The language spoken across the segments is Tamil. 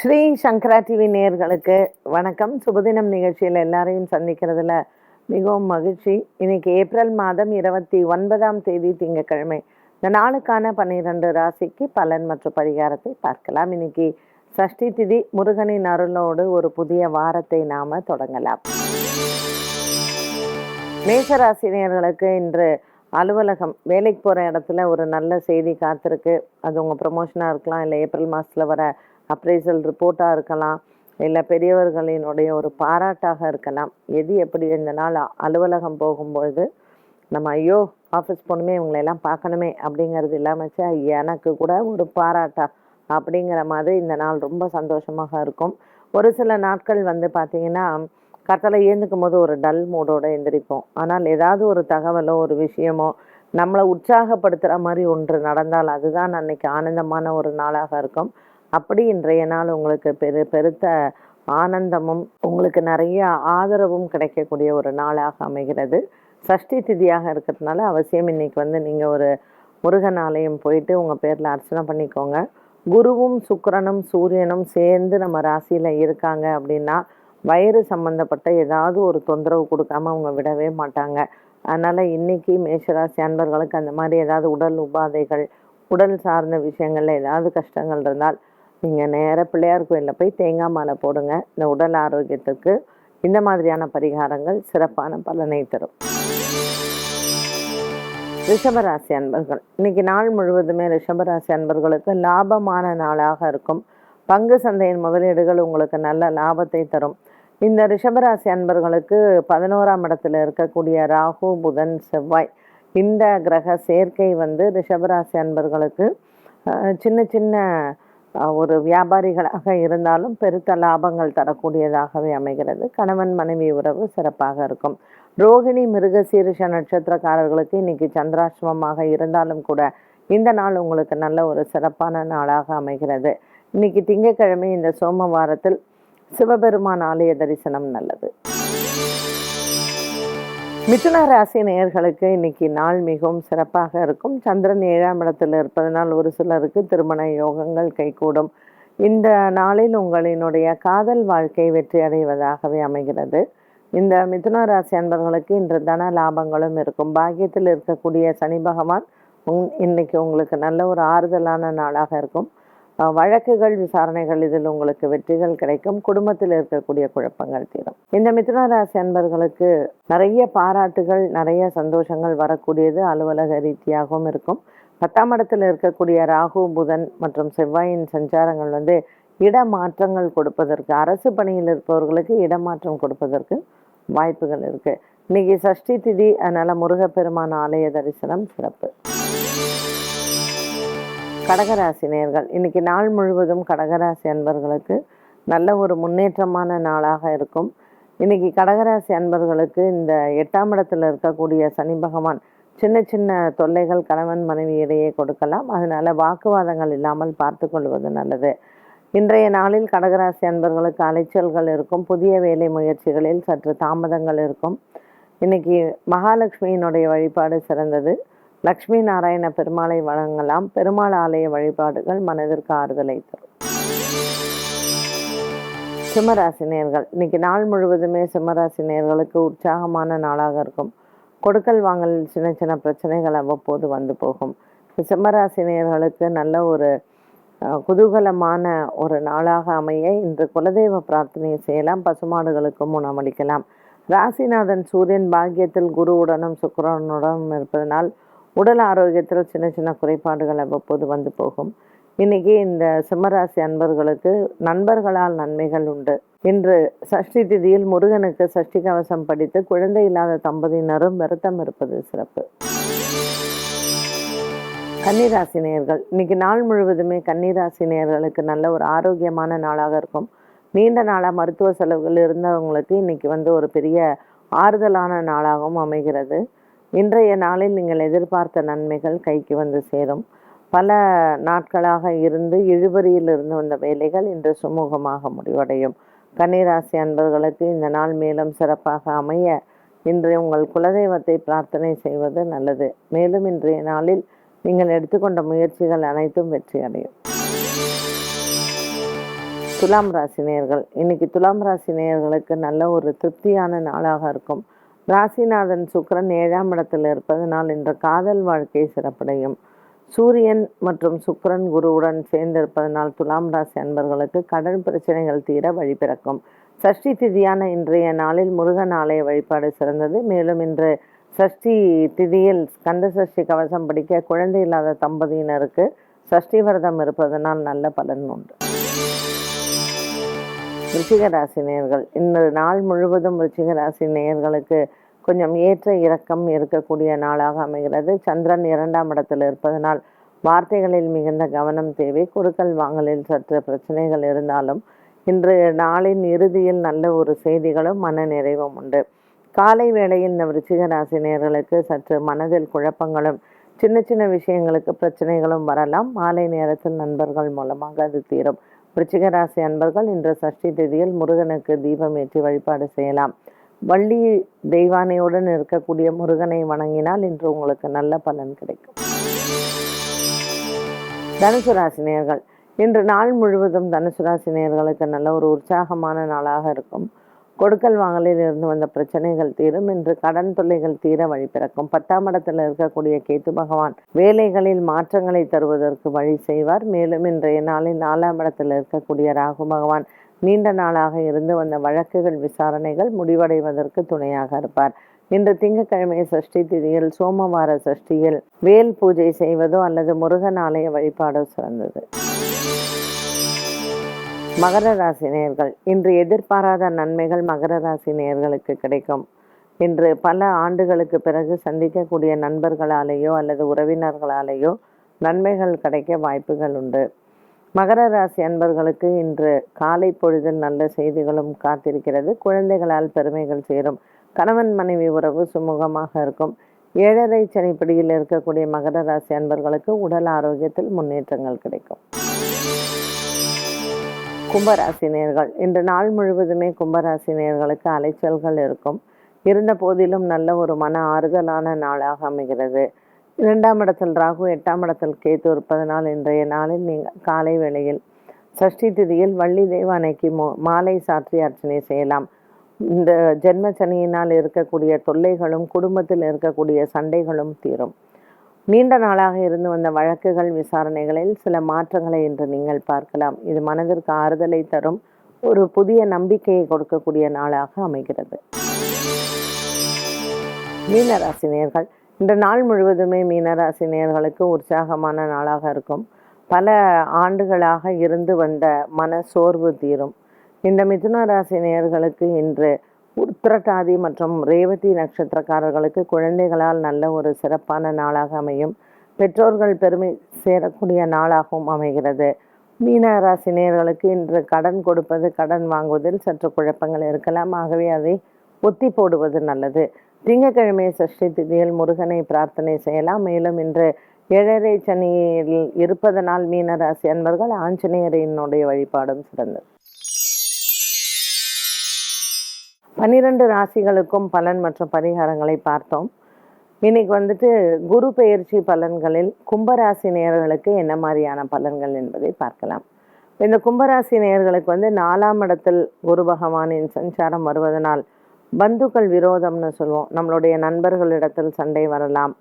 ஸ்ரீ சங்கரா டிவி நேர்களுக்கு வணக்கம். சுபதினம் நிகழ்ச்சியில் எல்லாரையும் சந்திக்கிறதுல மிகவும் மகிழ்ச்சி. இன்னைக்கு ஏப்ரல் மாதம் இருபத்தி ஒன்பதாம் தேதி திங்கட்கிழமை. இந்த நாளுக்கான பன்னிரண்டு ராசிக்கு பலன் மற்றும் பரிகாரத்தை பார்க்கலாம். இன்னைக்கு சஷ்டி திதி முருகனின் அருளோடு ஒரு புதிய வாரத்தை நாம தொடங்கலாம். மேஷராசினியர்களுக்கு இன்று அலுவலகம் வேலைக்கு போகிற இடத்துல ஒரு நல்ல செய்தி காத்திருக்கு. அது உங்கள் ப்ரமோஷனாக இருக்கலாம் இல்லை ஏப்ரல் மாதத்தில் வர அப்ரைசல் ரிப்போர்ட்டாக இருக்கலாம் இல்லை பெரியவர்களினுடைய ஒரு பாராட்டாக இருக்கலாம். எது எப்படி இந்த நாள் அலுவலகம் போகும்பொழுது நம்ம ஐயோ ஆஃபீஸ் போகணுமே இவங்களெல்லாம் பார்க்கணுமே அப்படிங்கிறது இல்லாமல் எனக்கு கூட ஒரு பாராட்டா அப்படிங்கிற மாதிரி இந்த நாள் ரொம்ப சந்தோஷமாக இருக்கும். ஒரு சில நாட்கள் வந்து பார்த்திங்கன்னா கத்தலை ஏந்துக்கும் போது ஒரு டல் மூடோட எந்திரிப்போம். ஆனால் ஏதாவது ஒரு தகவலோ ஒரு விஷயமோ நம்மளை உற்சாகப்படுத்துகிற மாதிரி ஒன்று நடந்தால் அதுதான் அன்னைக்கு ஆனந்தமான ஒரு நாளாக இருக்கும். அப்படி இன்றைய நாள் உங்களுக்கு பெரு பெருத்த ஆனந்தமும் உங்களுக்கு நிறைய ஆதரவும் கிடைக்கக்கூடிய ஒரு நாளாக அமைகிறது. சஷ்டி திதியாக இருக்கிறதுனால அவசியம் இன்னைக்கு வந்து நீங்கள் ஒரு முருகன் ஆலயம் போயிட்டு உங்கள் பேரில் அர்ச்சனை பண்ணிக்கோங்க. குருவும் சுக்கரனும் சூரியனும் சேர்ந்து நம்ம ராசியில் இருக்காங்க அப்படின்னா வயிறு சம்பந்தப்பட்ட ஏதாவது ஒரு தொந்தரவு கொடுக்காம அவங்க விடவே மாட்டாங்க. அதனால் இன்னைக்கு மேஷராசி அன்பர்களுக்கு அந்த மாதிரி ஏதாவது உடல் உபாதைகள் உடல் சார்ந்த விஷயங்களில் ஏதாவது கஷ்டங்கள் இருந்தால் நீங்கள் நேர பிள்ளையார் கோயிலில் போய் தேங்காய் மாலை போடுங்க. இந்த உடல் ஆரோக்கியத்துக்கு இந்த மாதிரியான பரிகாரங்கள் சிறப்பான பலனை தரும். ரிஷபராசி அன்பர்கள் இன்னைக்கு நாள் முழுவதுமே ரிஷபராசி அன்பர்களுக்கு லாபமான நாளாக இருக்கும். பங்கு சந்தையின் முதலீடுகள் உங்களுக்கு நல்ல லாபத்தை தரும். இந்த ரிஷபராசி அன்பர்களுக்கு பதினோராம் இடத்துல இருக்கக்கூடிய ராகு புதன் செவ்வாய் இந்த கிரக சேர்க்கை வந்து ரிஷபராசி அன்பர்களுக்கு சின்ன சின்ன ஒரு வியாபாரிகளாக இருந்தாலும் பெருத்த லாபங்கள் தரக்கூடியதாகவே அமைகிறது. கணவன் மனைவி உறவு சிறப்பாக இருக்கும். ரோகிணி மிருகசீரிஷ நட்சத்திரக்காரர்களுக்கு இன்னைக்கு சந்திராசிரமமாக இருந்தாலும் கூட இந்த நாள் உங்களுக்கு நல்ல ஒரு சிறப்பான நாளாக அமைகிறது. இன்னைக்கு திங்கட்கிழமை இந்த சோமவாரத்தில் சிவபெருமான் ஆலய தரிசனம் நல்லது. மிதுன ராசி நேயர்களுக்கு இன்னைக்கு நாள் மிகவும் சிறப்பாக இருக்கும். சந்திரன் ஏழாம் இடத்தில் இருப்பதனால் ஒரு சிலருக்கு திருமண யோகங்கள் கைகூடும். இந்த நாளில் உங்களினுடைய காதல் வாழ்க்கை வெற்றி அடைவதாகவே அமைகிறது. இந்த மிதுன ராசி அன்பர்களுக்கு இன்று தன லாபங்களும் இருக்கும். பாக்கியத்தில் இருக்கக்கூடிய சனி பகவான் உங்- இன்னைக்கு உங்களுக்கு நல்ல ஒரு ஆறுதலான நாளாக இருக்கும். வழக்குகள் விசாரணைகள் இதில் உங்களுக்கு வெற்றிகள் கிடைக்கும். குடும்பத்தில் இருக்கக்கூடிய குழப்பங்கள் தீரும். இந்த மிதுன ராசி அன்பர்களுக்கு நிறைய பாராட்டுகள் நிறைய சந்தோஷங்கள் வரக்கூடியது அலுவலக ரீதியாகவும் இருக்கும். பத்தாம் இடத்தில் இருக்கக்கூடிய ராகு புதன் மற்றும் செவ்வாயின் சஞ்சாரங்கள் வந்து இடமாற்றங்கள் கொடுப்பதற்கு அரசு பணியில் இருப்பவர்களுக்கு இடமாற்றம் கொடுப்பதற்கு வாய்ப்புகள் இருக்கு. இன்னைக்கு சஷ்டி திதி அதனால முருகப்பெருமான் ஆலய தரிசனம் சிறப்பு. கடகராசி நேர்கள் இன்னைக்கு நாள் முழுவதும் கடகராசி அன்பர்களுக்கு நல்ல ஒரு முன்னேற்றமான நாளாக இருக்கும். இன்னைக்கு கடகராசி அன்பர்களுக்கு இந்த எட்டாம் இடத்துல இருக்கக்கூடிய சனி பகவான் சின்ன சின்ன தொல்லைகள் கணவன் மனைவி இடையே கொடுக்கலாம். அதனால வாக்குவாதங்கள் இல்லாமல் பார்த்து கொள்வது நல்லது. இன்றைய நாளில் கடகராசி அன்பர்களுக்கு அலைச்சல்கள் இருக்கும். புதிய வேலை முயற்சிகளில் சற்று தாமதங்கள் இருக்கும். இன்னைக்கு மகாலட்சுமியினுடைய வழிபாடு சிறந்தது. லக்ஷ்மி நாராயண பெருமாளை வழங்கலாம். பெருமாள் ஆலய வழிபாடுகள் மனதிற்கு ஆறுதலை தரும். சிம்மராசினியர்கள். இன்னைக்கு நாள் முழுவதுமே சிம்மராசினியர்களுக்கு உற்சாகமான நாளாக இருக்கும். கொடுக்கல் வாங்கல் சின்ன சின்ன பிரச்சனைகள் அவ்வப்போது வந்து போகும். சிம்மராசினியர்களுக்கு நல்ல ஒரு குதூகலமான ஒரு நாளாக அமைய இன்று குலதெய்வ பிரார்த்தனை செய்யலாம். பசுமாடுகளுக்கும் உணவளிக்கலாம் ராசிநாதன் சூரியன் பாக்கியத்தில் குருவுடனும் சுக்கரனுடனும் இருப்பதனால் உடல் ஆரோக்கியத்தில் சின்ன சின்ன குறைபாடுகள் அவ்வப்போது வந்து போகும். இன்னைக்கு இந்த சிம்மராசி அன்பர்களுக்கு நண்பர்களால் நன்மைகள் உண்டு. இன்று சஷ்டி திதியில் முருகனுக்கு சஷ்டி கவசம் படித்து குழந்தை இல்லாத தம்பதியினரும் விரதம் இருப்பது சிறப்பு. கன்னிராசி நேர்கள் இன்னைக்கு நாள் முழுவதுமே கன்னிராசி நேர்களுக்கு நல்ல ஒரு ஆரோக்கியமான நாளாக இருக்கும். நீண்ட நாளாக மருத்துவ செலவுகள் இருந்தவங்களுக்கு இன்னைக்கு வந்து ஒரு பெரிய ஆறுதலான நாளாகவும் அமைகிறது. இன்றைய நாளில் நீங்கள் எதிர்பார்த்த நன்மைகள் கைக்கு வந்து சேரும். பல நாட்களாக இருந்து இழுபறியில் இருந்து வந்த வேலைகள் இன்று சுமூகமாக முடிவடையும். கன்னிராசி அன்பர்களுக்கு இந்த நாள் மேலும் சிறப்பாக அமைய இன்று உங்கள் குலதெய்வத்தை பிரார்த்தனை செய்வது நல்லது. மேலும் இன்றைய நாளில் நீங்கள் எடுத்துக்கொண்ட முயற்சிகள் அனைத்தும் வெற்றி அடையும். துலாம் ராசி நேயர்கள். இன்னைக்கு துலாம் ராசி நேயர்களுக்கு நல்ல ஒரு திருப்தியான நாளாக இருக்கும். ராசிநாதன் சுக்கிரன் ஏழாம் இடத்தில் இருப்பதனால் இன்று காதல் வாழ்க்கை சிறப்படையும். சூரியன் மற்றும் சுக்கரன் குருவுடன் சேர்ந்திருப்பதனால் துலாம் ராசி அன்பர்களுக்கு கடன் பிரச்சனைகள் தீர வழிபிறக்கும் சஷ்டி திதியான இன்றைய நாளில் முருகன் ஆலய வழிபாடு சிறந்தது. மேலும் இன்று சஷ்டி திதியில் கந்த சஷ்டி கவசம் படிக்க குழந்தை இல்லாத தம்பதியினருக்கு சஷ்டி விரதம் இருப்பதனால் நல்ல பலன் உண்டு. ரிச்சிகராசி நேர்கள் இந்த இன்று நாள் முழுவதும் ரிச்சிகராசி நேர்களுக்கு நேயர்களுக்கு கொஞ்சம் ஏற்ற இறக்கம் இருக்கக்கூடிய நாளாக அமைகிறது. சந்திரன் இரண்டாம் இடத்தில் இருப்பதனால் வார்த்தைகளில் மிகுந்த கவனம் தேவை. கொடுக்கல் வாங்கலில் சற்று பிரச்சனைகள் இருந்தாலும் இன்று நாளின் இறுதியில் நல்ல ஒரு செய்திகளும் மன நிறைவும் உண்டு. காலை வேளையில் இந்த ரிச்சிகராசி நேர்களுக்கு சற்று மனதில் குழப்பங்களும் சின்ன சின்ன விஷயங்களுக்கு பிரச்சனைகளும் வரலாம். மாலை நேரத்தில் நண்பர்கள் மூலமாக அது தீரும். விருச்சிக ராசி அன்பர்கள் இன்று சஷ்டி திதியில் முருகனுக்கு தீபம் ஏற்றி வழிபாடு செய்யலாம். வள்ளி தெய்வானையுடன் இருக்கக்கூடிய முருகனை வணங்கினால் இன்று உங்களுக்கு நல்ல பலன் கிடைக்கும். தனுசு ராசி இன்று நாள் முழுவதும் தனுசு ராசி நல்ல ஒரு உற்சாகமான நாளாக இருக்கும். கொடுக்கல் வாங்கலில் இருந்து வந்த பிரச்சனைகள் தீரும். இன்று கடன் தொல்லைகள் தீர வழி பிறக்கும். பத்தாம் இடத்தில் இருக்கக்கூடிய கேத்து பகவான் வேலைகளில் மாற்றங்களை தருவதற்கு வழி செய்வார். மேலும் இன்றைய நாளில் நாலாம் இடத்தில் இருக்கக்கூடிய ராகு பகவான் நீண்ட நாளாக இருந்து வந்த வழக்குகள் விசாரணைகள் முடிவடைவதற்கு துணையாக இருப்பார். இன்று திங்கக்கிழமை சஷ்டி திதியில் சோமவார சஷ்டியில் வேல் பூஜை செய்வதோ அல்லது முருகன் ஆலய வழிபாடோ சிறந்தது. மகர ராசி நேயர்கள் இன்று எதிர்பாராத நன்மைகள் மகர ராசி நேர்களுக்கு கிடைக்கும். இன்று பல ஆண்டுகளுக்கு பிறகு சந்திக்கக்கூடிய நண்பர்களாலேயோ அல்லது உறவினர்களாலேயோ நன்மைகள் கிடைக்க வாய்ப்புகள் உண்டு. மகர ராசி அன்பர்களுக்கு இன்று காலை பொழுதில் நல்ல செய்திகளும் காத்திருக்கிறது. குழந்தைகளால் பெருமைகள் சேரும். கணவன் மனைவி உறவு சுமூகமாக இருக்கும். ஏழரை சனிப்படியில் இருக்கக்கூடிய மகர ராசி அன்பர்களுக்கு உடல் ஆரோக்கியத்தில் முன்னேற்றங்கள் கிடைக்கும். கும்பராசி நேர்கள் இன்று நாள் முழுவதுமே கும்பராசி நேர்களுக்கு அலைச்சல்கள் இருக்கும். இருந்த போதிலும் நல்ல ஒரு மன ஆறுதலான நாளாக அமைகிறது. இரண்டாம் இடத்தில் ராகு எட்டாம் இடத்தில் கேத்து இருப்பதனால் இன்றைய நாளில் நீங்கள் காலை வேளையில் சஷ்டி திதியில் வள்ளி தேவானைக்கு மோ மாலை சாற்றி அர்ச்சனை செய்யலாம். இந்த ஜென்ம சனியினால் இருக்கக்கூடிய தொல்லைகளும் குடும்பத்தில் இருக்கக்கூடிய சண்டைகளும் தீரும். நீண்ட நாளாக இருந்து வந்த வழக்குகள் விசாரணைகளில் சில மாற்றங்களை இன்று நீங்கள் பார்க்கலாம். இது மனதிற்கு ஆறுதலை தரும் ஒரு புதிய நம்பிக்கையை கொடுக்கக்கூடிய நாளாக அமைகிறது. மீனராசி நேர்கள் இந்த நாள் முழுவதுமே மீனராசி நேர்களுக்கு உற்சாகமான நாளாக இருக்கும். பல ஆண்டுகளாக இருந்து வந்த மன சோர்வு தீரும். இந்த மிதுன ராசி நேயர்களுக்கு இன்று உத்திரட்டாதி மற்றும் ரேவதி நட்சத்திரக்காரர்களுக்கு குழந்தைகளால் நல்ல ஒரு சிறப்பான நாளாக அமையும். பெற்றோர்கள் பெருமை சேரக்கூடிய நாளாகவும் அமைகிறது. மீன ராசி இன்று கடன் கொடுப்பது கடன் வாங்குவதில் சற்று குழப்பங்கள் இருக்கலாம். ஆகவே அதை ஒத்தி போடுவது நல்லது. திங்கட்கிழமை சஷ்டி திதியில் முருகனை பிரார்த்தனை செய்யலாம். மேலும் இன்று ஏழரை சனியில் இருப்பதனால் மீனராசி அன்பர்கள் ஆஞ்சநேயரினுடைய வழிபாடும் சிறந்தது. பன்னிரண்டு ராசிகளுக்கும் பலன் மற்றும் பரிகாரங்களை பார்த்தோம். இன்னைக்கு வந்துட்டு குரு பெயர்ச்சி பலன்களில் கும்பராசி நேயர்களுக்கு என்ன மாதிரியான பலன்கள் என்பதை பார்க்கலாம். இந்த கும்பராசி நேயர்களுக்கு வந்து நாலாம் இடத்தில் குரு பகவானின் சஞ்சாரம் வருவதனால் பந்துக்கள் விரோதம்னு சொல்லுவோம். நம்மளுடைய நண்பர்களிடத்தில் சண்டை வரலாம்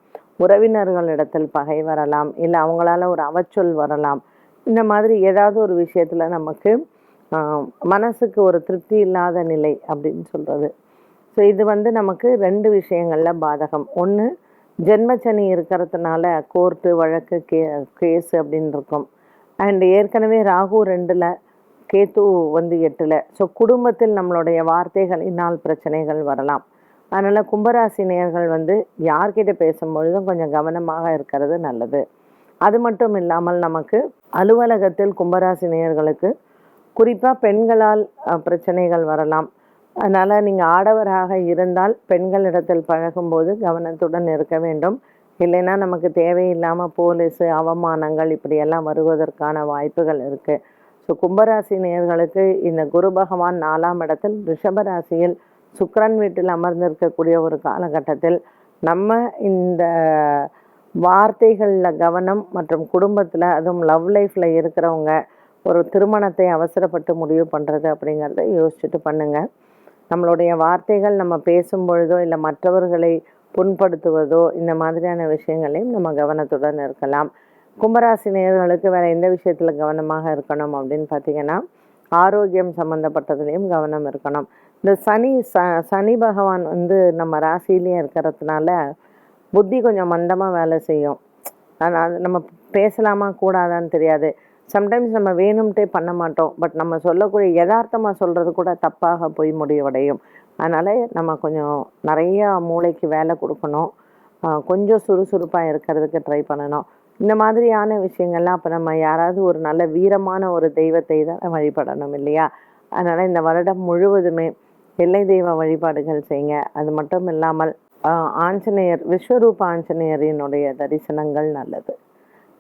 உறவினர்களிடத்தில் பகை வரலாம் இல்லை அவங்களால ஒரு அவச்சொல் வரலாம். இந்த மாதிரி ஏதாவது ஒரு விஷயத்தில் நமக்கு மனசுக்கு ஒரு திருப்தி இல்லாத நிலை அப்படின்னு சொல்கிறது ஸோ இது வந்து நமக்கு ரெண்டு விஷயங்களில் பாதகம். ஒன்று ஜென்மச்சனி இருக்கிறதுனால கோர்ட்டு வழக்கு கே கேஸ் அப்படின்னு இருக்கும். அண்ட் ஏற்கனவே ராகு ரெண்டில் கேத்து வந்து எட்டில். ஸோ குடும்பத்தில் நம்மளுடைய வார்த்தைகளினால் பிரச்சனைகள் வரலாம். அதனால் கும்பராசி நேர்கள் வந்து யார்கிட்ட பேசும்பொழுதும் கொஞ்சம் கவனமாக இருக்கிறது நல்லது. அது மட்டும் இல்லாமல் நமக்கு அலுவலகத்தில் கும்பராசி நேர்களுக்கு குறிப்பாக பெண்களால் பிரச்சனைகள் வரலாம். அதனால் நீங்கள் ஆடவராக இருந்தால் பெண்களிடத்தில் பழகும்போது கவனத்துடன் இருக்க வேண்டும். இல்லைன்னா நமக்கு தேவையில்லாமல் போலீஸு அவமானங்கள் இப்படியெல்லாம் வருவதற்கான வாய்ப்புகள் இருக்குது ஸோ கும்பராசி நேர்களுக்கு இந்த குரு பகவான் நாலாம் இடத்தில் ரிஷபராசியில் சுக்கரன் வீட்டில் அமர்ந்திருக்கக்கூடிய ஒரு காலகட்டத்தில் நம்ம இந்த வார்த்தைகளில் கவனம் மற்றும் குடும்பத்தில் அதுவும் லவ் லைஃப்பில் இருக்கிறவங்க ஒரு திருமணத்தை அவசரப்பட்டு முடிவு பண்ணுறது அப்படிங்கிறத யோசிச்சுட்டு பண்ணுங்கள் நம்மளுடைய வார்த்தைகள் நம்ம பேசும் பொழுதோ இல்லை மற்றவர்களை புண்படுத்துவதோ இந்த மாதிரியான விஷயங்களையும் நம்ம கவனத்துடன் இருக்கலாம். கும்பராசி நேர்களுக்கு வேறு எந்த விஷயத்தில் கவனமாக இருக்கணும் அப்படின்னு பார்த்தீங்கன்னா ஆரோக்கியம் சம்மந்தப்பட்டதுலேயும் கவனம் இருக்கணும். இந்த சனி ச சனி பகவான் வந்து நம்ம ராசிலேயே இருக்கிறதுனால புத்தி கொஞ்சம் மந்தமாக வேலை செய்யும். ஆனால் அது நம்ம பேசலாமா கூடாதான்னு தெரியாது. சம்டைம்ஸ் நம்ம வேணும்ட்டே பண்ண மாட்டோம். பட் நம்ம சொல்லக்கூடிய யதார்த்தமாக சொல்கிறது கூட தப்பாக போய் முடிவடையும். அதனால் நம்ம கொஞ்சம் நிறையா மூளைக்கு வேலை கொடுக்கணும். கொஞ்சம் சுறுசுறுப்பாக இருக்கிறதுக்கு ட்ரை பண்ணணும். இந்த மாதிரியான விஷயங்கள்லாம் அப்போ நம்ம யாராவது ஒரு நல்ல வீரமான ஒரு தெய்வத்தை தான் வழிபடணும் இல்லையா? அதனால் இந்த வருடம் முழுவதுமே எல்லை தெய்வ வழிபாடுகள் செய்யுங்க. அது மட்டும் இல்லாமல் ஆஞ்சநேயர் விஸ்வரூப ஆஞ்சநேயரினுடைய தரிசனங்கள் நல்லது.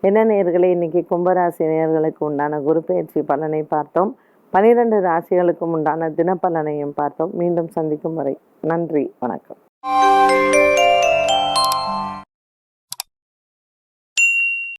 என்ன நேர்களை இன்னைக்கு கும்பராசி நேயர்களுக்கு உண்டான குரு பயிற்சி பலனை பார்த்தோம். பனிரெண்டு ராசிகளுக்கும் உண்டான தினப்பலனையும் பார்த்தோம். மீண்டும் சந்திக்கும் வரை நன்றி வணக்கம்.